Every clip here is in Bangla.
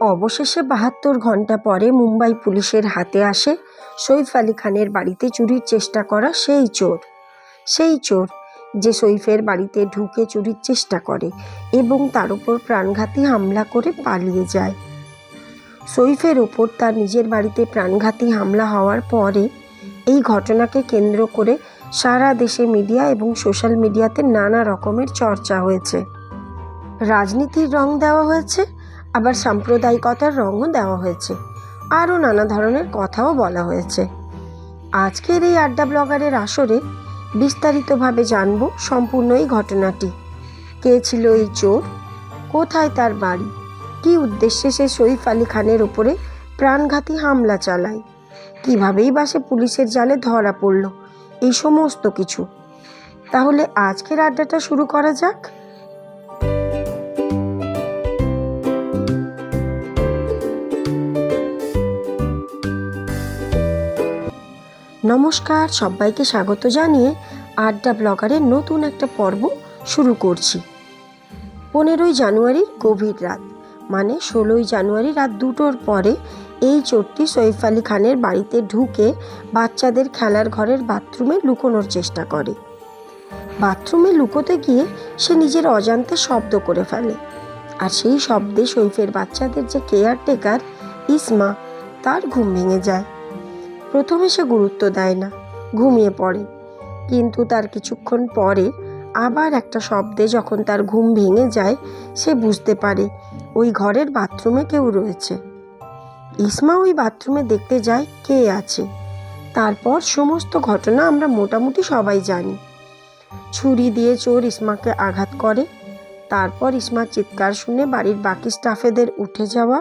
অবশেষে বাহাত্তর ঘণ্টা পরে মুম্বাই পুলিশের হাতে আসে সৈফ আলি খানের বাড়িতে চুরির চেষ্টা করা সেই চোর। সেই চোর যে সৈফের বাড়িতে ঢুকে চুরির চেষ্টা করে এবং তার উপর প্রাণঘাতী হামলা করে পালিয়ে যায়। সৈফের ওপর তার নিজের বাড়িতে প্রাণঘাতী হামলা হওয়ার পরে এই ঘটনাকে কেন্দ্র করে সারা দেশে মিডিয়া এবং সোশ্যাল মিডিয়াতে নানা রকমের চর্চা হয়েছে। রাজনীতির রং দেওয়া হয়েছে আবার সাম্প্রদায়িকতার রঙও দেওয়া হয়েছে। আরও নানা ধরনের কথাও বলা হয়েছে। আজকের এই আড্ডা ব্লগারের আসরে বিস্তারিতভাবে জানব সম্পূর্ণ এই ঘটনাটি। কে ছিল এই চোর? কোথায় তার বাড়ি? কী উদ্দেশ্যে সে সইফ আলী খানের ওপরে প্রাণঘাতী হামলা চালায়? কীভাবেই বা সে পুলিশের জালে ধরা পড়ল? এই সমস্ত কিছু। তাহলে আজকের আড্ডাটা শুরু করা যাক। নমস্কার, সবাইকে স্বাগত জানিয়ে আড্ডা ব্লগারের নতুন একটা পর্ব শুরু করছি। পনেরোই জানুয়ারির গভীর রাত মানে ষোলোই জানুয়ারি রাত দুটোর পরে এই চোরটি সৈফ আলী খানের বাড়িতে ঢুকে বাচ্চাদের খেলার ঘরের বাথরুমে লুকোনোর চেষ্টা করে। বাথরুমে লুকোতে গিয়ে সে নিজের অজান্তে শব্দ করে ফেলে। আর সেই শব্দে সৈফের বাচ্চাদের যে কেয়ারটেকার, ইসমা, তার ঘুম ভেঙে যায়। প্রথমে সে গুরুত্ব দেয় না, ঘুমিয়ে পড়ে। কিন্তু তার কিছুক্ষণ পরে আবার একটা শব্দে যখন তার ঘুম ভেঙে যায়, সে বুঝতে পারে, ওই ঘরের বাথরুমে কেউ রয়েছে। ইসমা ওই বাথরুমে দেখতে যায় কে আছে। তারপর সমস্ত ঘটনা আমরা মোটামুটি সবাই জানি। ছুরি দিয়ে চোর ইসমাকে আঘাত করে, তারপর ইসমার চিৎকার শুনে বাড়ির বাকি স্টাফেদের উঠে যাওয়া,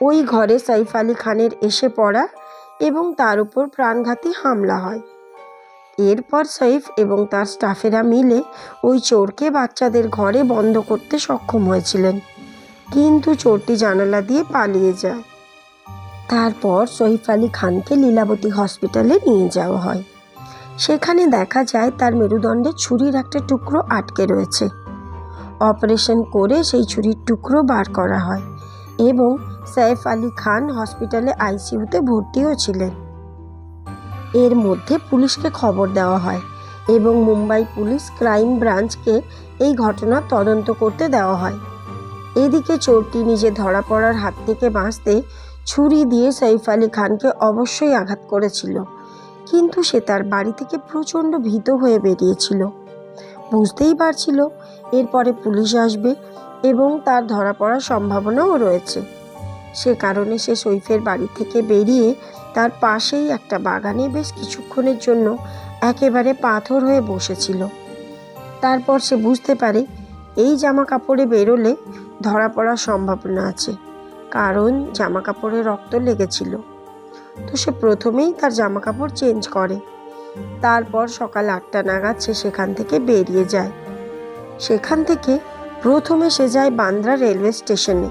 ওই ঘরে সাইফ আলী খানের এসে পড়া এবং তার উপর প্রাণঘাতী হামলা হয়। এরপর সৈফ এবং তার স্টাফেরা মিলে ওই চোরকে বাচ্চাদের ঘরে বন্ধ করতে সক্ষম হয়েছিলেন। কিন্তু চোরটি জানালা দিয়ে পালিয়ে যায়। তারপর সৈফ আলী খানকে লীলাবতী হসপিটালে নিয়ে যাওয়া হয়। সেখানে দেখা যায় তার মেরুদণ্ডে ছুরির একটা টুকরো আটকে রয়েছে। অপারেশন করে সেই ছুরির টুকরো বার করা হয়। এবং সাইফ আলী খান হসপিটালে আইসিইউতে ভর্তিও ছিলেন। এর মধ্যে পুলিশকে খবর দেওয়া হয় এবং মুম্বাই পুলিশ ক্রাইম ব্রাঞ্চকে এই ঘটনা তদন্ত করতে দেওয়া হয়। এদিকে চোরটি নিজে ধরা পড়ার হাত থেকে বাঁচতে ছুরি দিয়ে সাইফ আলী খানকে অবশ্যই আঘাত করেছিল। কিন্তু সে তার বাড়ি থেকে প্রচণ্ড ভীত হয়ে বেরিয়েছিল। বুঝতেই পারছিল। এরপরে পুলিশ আসবে এবং তার ধরা পড়ার সম্ভাবনাও রয়েছে। সে কারণে সে সৈফের বাড়ি থেকে বেরিয়ে তার পাশেই একটা বাগানে বেশ কিছুক্ষণের জন্য একেবারে পাথর হয়ে বসেছিল। তারপর সে বুঝতে পারে, এই জামা কাপড়ে বেরোলে ধরা পড়ার সম্ভাবনা আছে, কারণ জামা কাপড়ে রক্ত লেগেছিল। তো সে প্রথমেই তার জামা কাপড় চেঞ্জ করে। তারপর সকাল আটটা নাগাদ সে সেখান থেকে বেরিয়ে যায়। সেখান থেকে প্রথমে সে যায় বান্দ্রা রেলওয়ে স্টেশনে।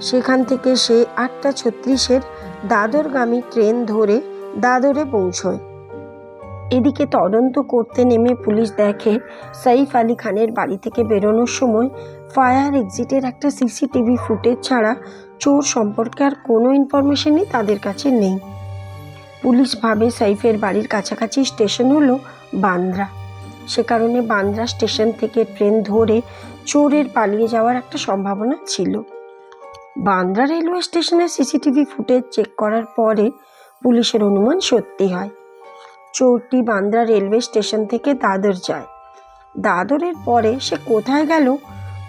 সেখান থেকে সে আটটা ছত্রিশের দাদরগামী ট্রেন ধরে দাদরে পৌঁছয়। এদিকে তদন্ত করতে নেমে পুলিশ দেখে সাইফ আলী খানের বাড়ি থেকে বেরোনোর সময় ফায়ার এক্সিটের একটা সিসিটিভি ফুটেজ ছাড়া চোর সম্পর্কে আর কোনো ইনফরমেশনই তাদের কাছে নেই। পুলিশ ভাবে সাইফের বাড়ির কাছাকাছি স্টেশন হলো বান্দ্রা। সে কারণে বান্দ্রা স্টেশন থেকে ট্রেন ধরে চোরের পালিয়ে যাওয়ার একটা সম্ভাবনা ছিল। বান্দ্রা রেলওয়ে স্টেশনের সিসিটিভি ফুটেজ চেক করার পরে পুলিশের অনুমান সত্যি হয়। চোরটি বান্দ্রা রেলওয়ে স্টেশন থেকে দাদর যায়। দাদরের পরে সে কোথায় গেল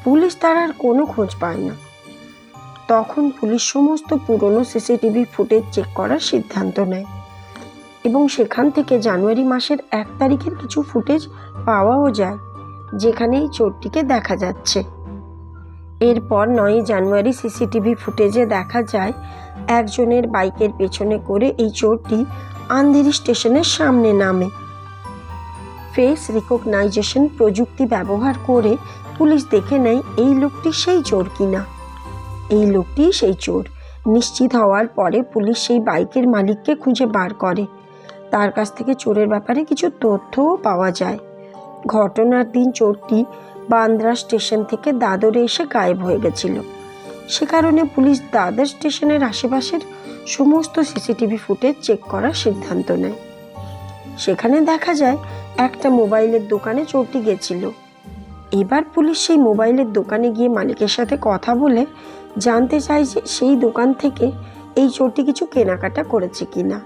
পুলিশ তার আর কোনো খোঁজ পায় না। তখন পুলিশ সমস্ত পুরনো সিসিটিভি ফুটেজ চেক করার সিদ্ধান্ত নেয়। এবং সেখান থেকে জানুয়ারি মাসের এক তারিখের কিছু ফুটেজ পাওয়াও যায় যেখানে এই চোরটিকে দেখা যাচ্ছে। এরপর নয় জানুয়ারি সিসিটিভি ফুটেজে দেখা যায়, একজনের বাইকের পেছনে করে এই চোরটি আন্ধেরি স্টেশনের সামনে নামে। ফেস রিকগনাইজেশন প্রযুক্তি ব্যবহার করে পুলিশ দেখে নেয় এই লোকটি সেই চোর কিনা। এই লোকটি সেই চোর। নিশ্চিত হওয়ার পরে পুলিশ সেই বাইকের মালিককে খুঁজে বার করে। তার কাছ থেকে চোরের ব্যাপারে কিছু তথ্যও পাওয়া যায়। ঘটনার দিন চোরটি বান্দ্রা স্টেশন থেকে দাদরে এসে গায়েব হয়ে গেছিল। সে কারণে পুলিশ দাদর স্টেশনের আশেপাশের সমস্ত সিসিটিভি ফুটেজ চেক করার সিদ্ধান্ত নেয়। সেখানে দেখা যায়, একটা মোবাইলের দোকানে চোরটি গেছিল। এবার পুলিশ সেই মোবাইলের দোকানে গিয়ে মালিকের সাথে কথা বলে জানতে চায় যে সেই দোকান থেকে এই চোরটি কিছু কেনাকাটা করেছে কিনা।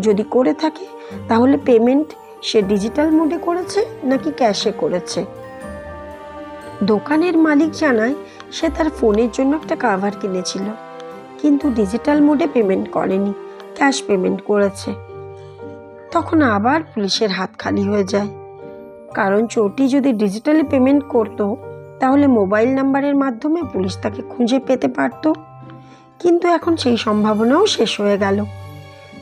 যদি করে থাকে, তাহলে পেমেন্ট সে ডিজিটাল মোডে করেছে নাকি ক্যাশে করেছে? দোকানের মালিক জানায়, সে তার ফোনের জন্য একটা কাভার কিনেছিল, কিন্তু ডিজিটাল মোডে পেমেন্ট করেনি ক্যাশ পেমেন্ট করেছে। তখন আবার পুলিশের হাত খালি হয়ে যায়। কারণ চোরটি যদি ডিজিটালি পেমেন্ট করতো, তাহলে মোবাইল নাম্বারের মাধ্যমে পুলিশ তাকে খুঁজে পেতে পারত। কিন্তু এখন সেই সম্ভাবনাও শেষ হয়ে গেল।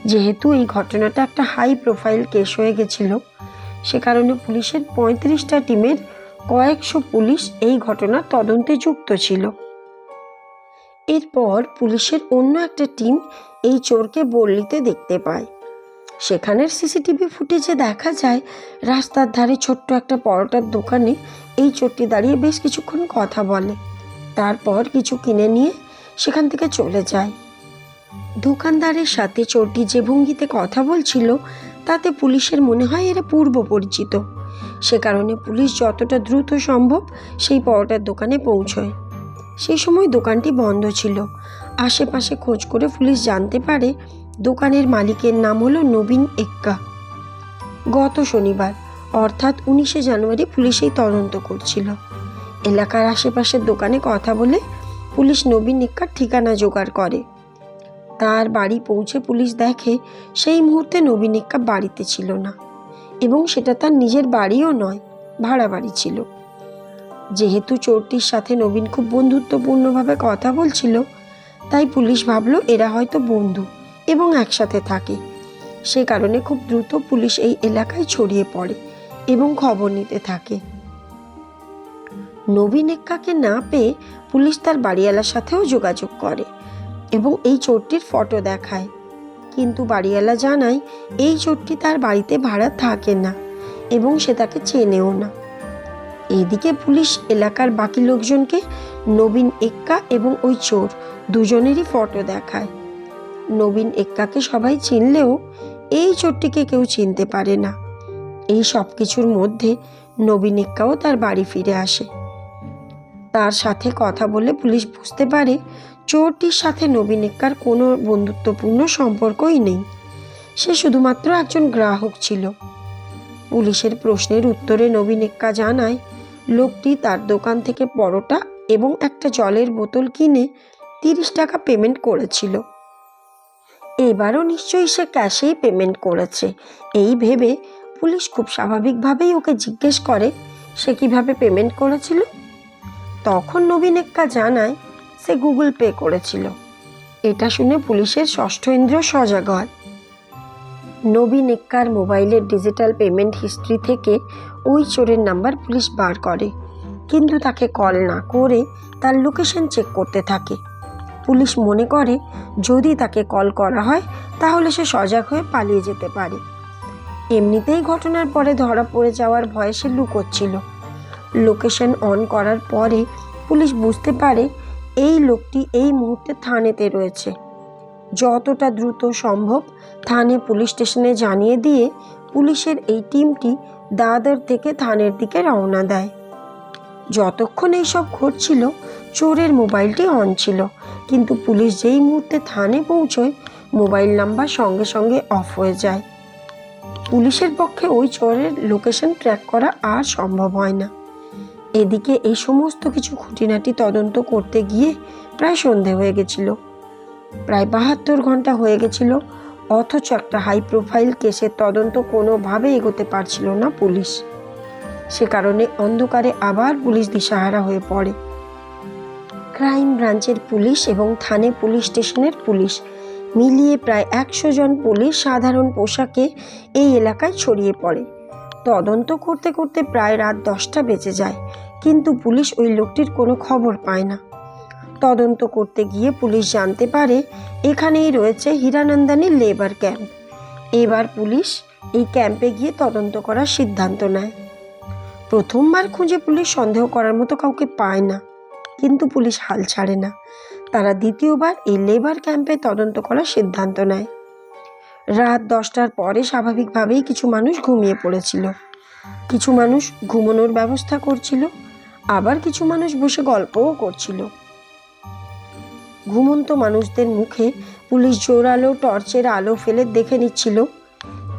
যেহেতু এই ঘটনাটা একটা হাই প্রোফাইল কেস হয়ে গেছিল, সে কারণে পুলিশের পঁয়ত্রিশটা টিমের কয়েকশো পুলিশ এই ঘটনার তদন্তে যুক্ত ছিল। এরপর পুলিশের অন্য একটা টিম এই চোরকে বর্লিতে দেখতে পায়। সেখানের সিসিটিভি ফুটেজে দেখা যায়, রাস্তার ধারে ছোট্ট একটা পরোটার দোকানে এই চোরটি দাঁড়িয়ে বেশ কিছুক্ষণ কথা বলে। তারপর কিছু কিনে নিয়ে সেখান থেকে চলে যায়। দোকানদারের সাথে চোরটি যে ভঙ্গিতে কথা বলছিল, তাতে পুলিশের মনে হয় এরা পূর্ব পরিচিত। সে কারণে পুলিশ যতটা দ্রুত সম্ভব সেই পরোটার দোকানে পৌঁছয়। সেই সময় দোকানটি বন্ধ ছিল। আশেপাশে খোঁজ করে পুলিশ জানতে পারে দোকানের মালিকের নাম হলো নবীন এক্কা। গত শনিবার, অর্থাৎ উনিশে জানুয়ারি, পুলিশ এই তদন্ত করছিল। এলাকার আশেপাশের দোকানে কথা বলে পুলিশ নবীন এক্কার ঠিকানা জোগাড় করে। তার বাড়ি পৌঁছে পুলিশ দেখে সেই মুহূর্তে নবীন এক্কা বাড়িতে ছিল না এবং সেটা তার নিজের বাড়িও নয়, ভাড়া বাড়ি ছিল। যেহেতু চোরটির সাথে নবীন খুব বন্ধুত্বপূর্ণভাবে কথা বলছিল, তাই পুলিশ ভাবলো এরা হয়তো বন্ধু এবং একসাথে থাকে। সে কারণে খুব দ্রুত পুলিশ এই এলাকায় ছড়িয়ে পড়ে এবং খবর নিতে থাকে। নবীন এক্কাকে না পেয়ে পুলিশ তার বাড়িওয়ালার সাথেও যোগাযোগ করে। এবং এই চোরটির ফটো দেখায়। কিন্তু বাড়িওয়ালা জানায়, এই চোরটি তার বাড়িতে ভাড়া থাকে না এবং সে তাকে চেনেও না। এদিকে পুলিশ এলাকার বাকি লোকজনকে, নবীন এক্কা এবং ওই চোর দুজনেরই ফটো দেখায়। নবীন এক্কাকে সবাই চিনলেও এই চোরটিকে কেউ চিনতে পারে না। এই সব কিছুর মধ্যে নবীন এক্কাও তার বাড়ি ফিরে আসে। তার সাথে কথা বলে পুলিশ বুঝতে পারে চোরটির সাথে নবীন এক্কার কোনো বন্ধুত্বপূর্ণ সম্পর্কই নেই। সে শুধুমাত্র একজন গ্রাহক ছিল। পুলিশের প্রশ্নের উত্তরে নবীন এক্কা জানায়, লোকটি তার দোকান থেকে পরোটা এবং একটা জলের বোতল কিনে তিরিশ টাকা পেমেন্ট করেছিল। এবারও নিশ্চয়ই সে ক্যাশেই পেমেন্ট করেছে। এই ভেবে পুলিশ খুব স্বাভাবিকভাবেই ওকে জিজ্ঞেস করে, সে কীভাবে পেমেন্ট করেছিল? তখন নবীন এক্কা জানায়, সে গুগল পে করেছিল। এটা শুনে পুলিশের ষষ্ঠ ইন্দ্রিয় সজাগ হয়। নবীন এক্কার মোবাইলের ডিজিটাল পেমেন্ট হিস্ট্রি থেকে ওই চোরের নাম্বার পুলিশ বার করে। কিন্তু তাকে কল না করে তার লোকেশন চেক করতে থাকে। পুলিশ মনে করে, যদি তাকে কল করা হয়, তাহলে সে সজাগ হয়ে পালিয়ে যেতে পারে। এমনিতেই ঘটনার পরে ধরা পড়ে যাওয়ার ভয়ে সে লুকোচ্ছিল। লোকেশন অন করার পরে পুলিশ বুঝতে পারে এই লোকটি এই মুহূর্তে থানেতে রয়েছে। যতটা দ্রুত সম্ভব থানে পুলিশ স্টেশনে জানিয়ে দিয়ে পুলিশের এই টিমটি দাদর থেকে থানের দিকে রওনা দেয়। যতক্ষণ এইসব ঘটছিল, চোরের মোবাইলটি অন ছিল, কিন্তু পুলিশ যেই মুহূর্তে থানে পৌঁছয়, মোবাইল নাম্বার সঙ্গে সঙ্গে অফ হয়ে যায়। পুলিশের পক্ষে ওই চোরের লোকেশন ট্র্যাক করা আর সম্ভব হয় না। এদিকে এই সমস্ত কিছু খুঁটিনাটি তদন্ত করতে গিয়ে প্রায় সন্ধে হয়ে গেছিল। প্রায় বাহাত্তর ঘণ্টা হয়ে গেছিল, অথচ একটা হাই প্রোফাইল কেসের তদন্ত কোনোভাবে এগোতে পারছিল না পুলিশ। সে কারণে অন্ধকারে আবার পুলিশ দিশাহারা হয়ে পড়ে। ক্রাইম ব্রাঞ্চের পুলিশ এবং থানে পুলিশ স্টেশনের পুলিশ মিলিয়ে প্রায় একশো জন পুলিশ সাধারণ পোশাকে এই এলাকায় ছড়িয়ে পড়ে। তদন্ত করতে করতে প্রায় রাত দশটা বেজে যায়। কিন্তু পুলিশ ওই লোকটির কোনো খবর পায় না। তদন্ত করতে গিয়ে পুলিশ জানতে পারে এখানেই রয়েছে হীরানন্দানীর লেবার ক্যাম্প এবার পুলিশ এই ক্যাম্পে গিয়ে তদন্ত করার সিদ্ধান্ত নেয়। প্রথমবার খুঁজে পুলিশ সন্দেহ করার মতো কাউকে পায় না। কিন্তু পুলিশ হাল ছাড়ে না। তারা দ্বিতীয়বার এই লেবার ক্যাম্পে তদন্ত করার সিদ্ধান্ত নেয়। রাত দশটার পরে স্বাভাবিকভাবেই কিছু মানুষ ঘুমিয়ে পড়েছিল। কিছু মানুষ ঘুমানোর ব্যবস্থা করছিল আবার কিছু মানুষ বসে গল্পও করছিল। ঘুমন্ত মানুষদের মুখে পুলিশ জোরালো টর্চের আলো ফেলে দেখে নিচ্ছিল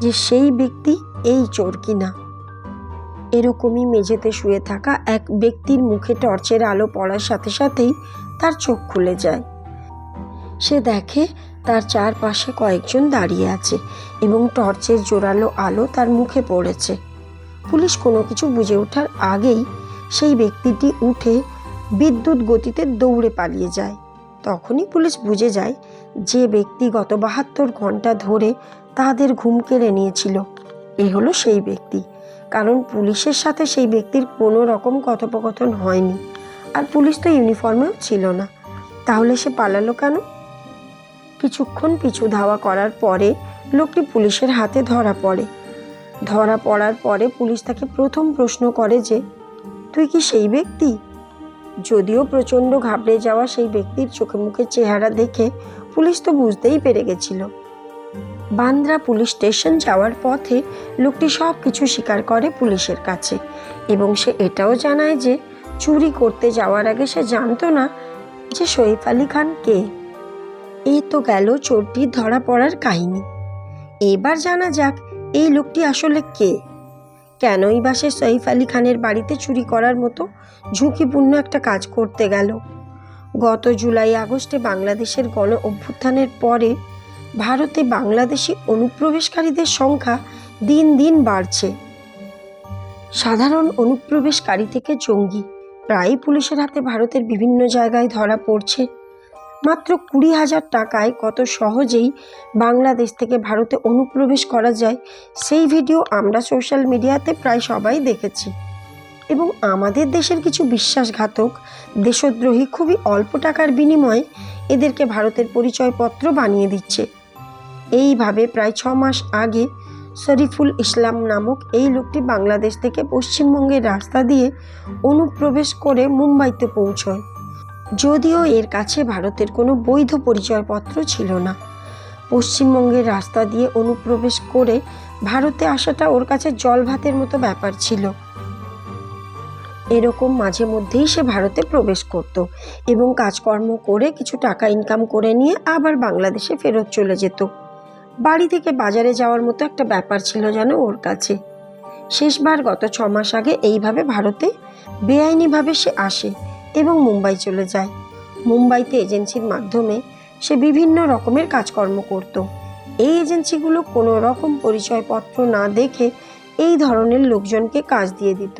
যে সেই ব্যক্তি এই চোর কিনা। এরকমই মেঝেতে শুয়ে থাকা এক ব্যক্তির মুখে টর্চের আলো পড়ার সাথে সাথেই তার চোখ খুলে যায়। সে দেখে তার চারপাশে কয়েকজন দাঁড়িয়ে আছে এবং টর্চের জোরালো আলো তার মুখে পড়েছে। পুলিশ কোনো কিছু বুঝে ওঠার আগেই সেই ব্যক্তিটি উঠে বিদ্যুৎ গতিতে দৌড়ে পালিয়ে যায়। তখনই পুলিশ বুঝে যায়, যে ব্যক্তি গত বাহাত্তর ঘণ্টা ধরে তাদের ঘুম কেড়ে নিয়েছিল, এ হলো সেই ব্যক্তি। কারণ পুলিশের সাথে সেই ব্যক্তির কোনো রকম কথোপকথন হয়নি। আর পুলিশ তো ইউনিফর্মেও ছিল না। তাহলে সে পালালো কেন? কিছুক্ষণ পিছু ধাওয়া করার পরে লোকটি পুলিশের হাতে ধরা পড়ে। ধরা পড়ার পরে পুলিশ তাকে প্রথম প্রশ্ন করে যে তুই কি সেই ব্যক্তি? যদিও প্রচণ্ড ঘাবড়ে যাওয়া সেই ব্যক্তির চোখে মুখে চেহারা দেখে পুলিশ তো বুঝতেই পেরে গেছিল। বান্দ্রা পুলিশ স্টেশন যাওয়ার পথে লোকটি সব কিছু স্বীকার করে পুলিশের কাছে এবং সে এটাও জানায় যে চুরি করতে যাওয়ার আগে সে জানতো না যে সইফ আলী খান কে। এই তো গেল চোরটির ধরা পড়ার কাহিনী। এবার জানা যাক এই লোকটি আসলে কে। কেনই বা সে সৈফ আলী খানের বাড়িতে চুরি করার মতো ঝুঁকিপূর্ণ একটা কাজ করতে গেল। গত জুলাই, আগস্টে বাংলাদেশের গণ অভ্যুত্থানের পরে ভারতে বাংলাদেশি অনুপ্রবেশকারীদের সংখ্যা দিন দিন বাড়ছে। সাধারণ অনুপ্রবেশকারী থেকে জঙ্গি প্রায় পুলিশের হাতে ভারতের বিভিন্ন জায়গায় ধরা পড়ছে। মাত্র কুড়ি হাজার টাকায় কত সহজেই বাংলাদেশ থেকে ভারতে অনুপ্রবেশ করা যায়, সেই ভিডিও আমরা সোশ্যাল মিডিয়াতে প্রায় সবাই দেখেছি। এবং আমাদের দেশের কিছু বিশ্বাসঘাতক, দেশদ্রোহী খুবই অল্প টাকার বিনিময়ে এদেরকে ভারতের পরিচয়পত্র বানিয়ে দিচ্ছে। এইভাবে প্রায় ছ মাস আগে শরীফুল ইসলাম নামক এই লোকটি বাংলাদেশ থেকে পশ্চিমবঙ্গের রাস্তা দিয়ে অনুপ্রবেশ করে মুম্বাইতে পৌঁছয়। যদিও এর কাছে ভারতের কোনো বৈধ পরিচয়পত্র ছিল না। পশ্চিমবঙ্গের রাস্তা দিয়ে অনুপ্রবেশ করে ভারতে আসাটা ওর কাছে জল ভাতের মতো ব্যাপার ছিল। এরকম মাঝে মধ্যেই সে ভারতে প্রবেশ করত এবং কাজকর্ম করে কিছু টাকা ইনকাম করে নিয়ে আবার বাংলাদেশে ফেরত চলে যেত। বাড়ি থেকে বাজারে যাওয়ার মতো একটা ব্যাপার ছিল যেন ওর কাছে। শেষবার গত ছ মাস আগে এইভাবে ভারতে বেআইনিভাবে সে আসে। এবং মুম্বাই চলে যায়। মুম্বাইতে এজেন্সির মাধ্যমে সে বিভিন্ন রকমের কাজকর্ম করত। এই এজেন্সিগুলো কোনো রকম পরিচয়পত্র না দেখে এই ধরনের লোকজনকে কাজ দিয়ে দিত।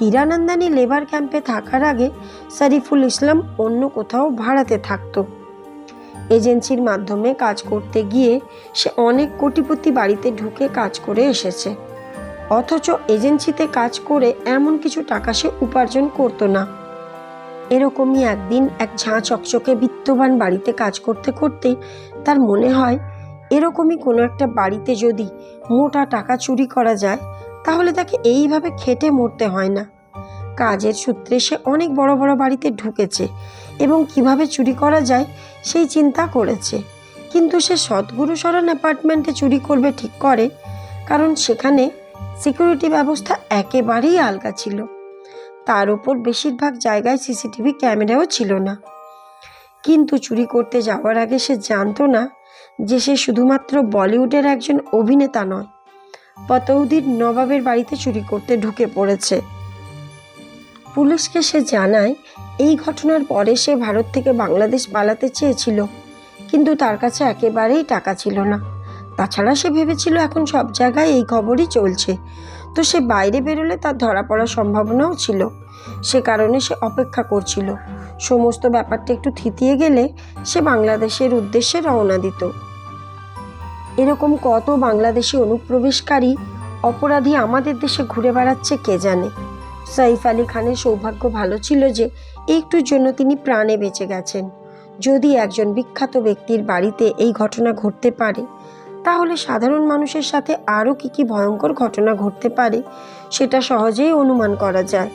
হীরানন্দানী লেবার ক্যাম্পে থাকার আগে শরীফুল ইসলাম অন্য কোথাও ভাড়াতে থাকতো। এজেন্সির মাধ্যমে কাজ করতে গিয়ে সে অনেক কোটিপতি বাড়িতে ঢুকে কাজ করে এসেছে। অথচ এজেন্সিতে কাজ করে এমন কিছু টাকা সে উপার্জন করতো না। এরকমই একদিন এক ঝাঁ চকচকে বিত্তবান বাড়িতে কাজ করতে করতে তার মনে হয়, এরকমই কোনো একটা বাড়িতে যদি মোটা টাকা চুরি করা যায়, তাহলে তাকে এইভাবে খেটে মরতে হয় না। কাজের সূত্রে সে অনেক বড় বড় বাড়িতে ঢুকেছে এবং কীভাবে চুরি করা যায় সেই চিন্তা করেছে। কিন্তু সে সদ্গুরু অ্যাপার্টমেন্টে চুরি করবে ঠিক করে, কারণ সেখানে সিকিউরিটি ব্যবস্থা একেবারেই আলগা ছিল। তার উপর বেশিরভাগ জায়গায় সিসিটিভি ক্যামেরাও ছিল না। কিন্তু চুরি করতে যাওয়ার আগে সে জানতো না যে সে শুধুমাত্র বলিউডের একজন অভিনেতা নয়, পতৌদির নবাবের বাড়িতে চুরি করতে ঢুকে পড়েছে। পুলিশকে সে জানায়, এই ঘটনার পরে সে ভারত থেকে বাংলাদেশ পালাতে চেয়েছিল, কিন্তু তার কাছে একেবারেই টাকা ছিল না। তাছাড়া সে ভেবেছিল এখন সব জায়গায় এই খবরই চলছে। তো সে বাইরে বেরোলে তার ধরা পড়ার সম্ভাবনাও ছিল। সে কারণে সে অপেক্ষা করছিল। সমস্ত ব্যাপারটা একটু থিতিয়ে গেলে সে বাংলাদেশের উদ্দেশ্যে রওনা দিত। এরকম কত বাংলাদেশি অনুপ্রবেশকারী, অপরাধী আমাদের দেশে ঘুরে বেড়াচ্ছে কে জানে? সাইফ আলী খানের সৌভাগ্য ভালো ছিল যে একটুর জন্য তিনি প্রাণে বেঁচে গেছেন। যদি একজন বিখ্যাত ব্যক্তির বাড়িতে এই ঘটনা ঘটতে পারে তাহলে সাধারণ মানুষের সাথে আরও কী কী ভয়ঙ্কর ঘটনা ঘটতে পারে সেটা সহজেই অনুমান করা যায়।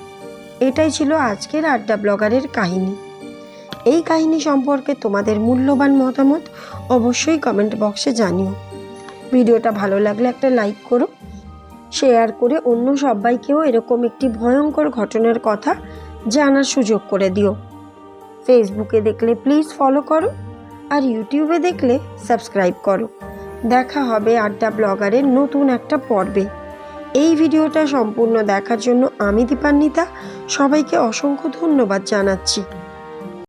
এটাই ছিল আজকের আড্ডা ব্লগারের কাহিনী। এই কাহিনী সম্পর্কে তোমাদের মূল্যবান মতামত অবশ্যই কমেন্ট বক্সে জানিও। ভিডিওটা ভালো লাগলে একটা লাইক করো, শেয়ার করে অন্য সবাইকেও এরকম একটি ভয়ঙ্কর ঘটনার কথা জানার সুযোগ করে দিও। ফেসবুকে দেখলে প্লিজ ফলো করো আর ইউটিউবে দেখলে সাবস্ক্রাইব করো। দেখা হবে আড্ডা ব্লগারের নতুন একটা পর্বে। এই ভিডিওটা সম্পূর্ণ দেখার জন্য আমি দীপান্বিতা, সবাইকে অসংখ্য ধন্যবাদ জানাচ্ছি।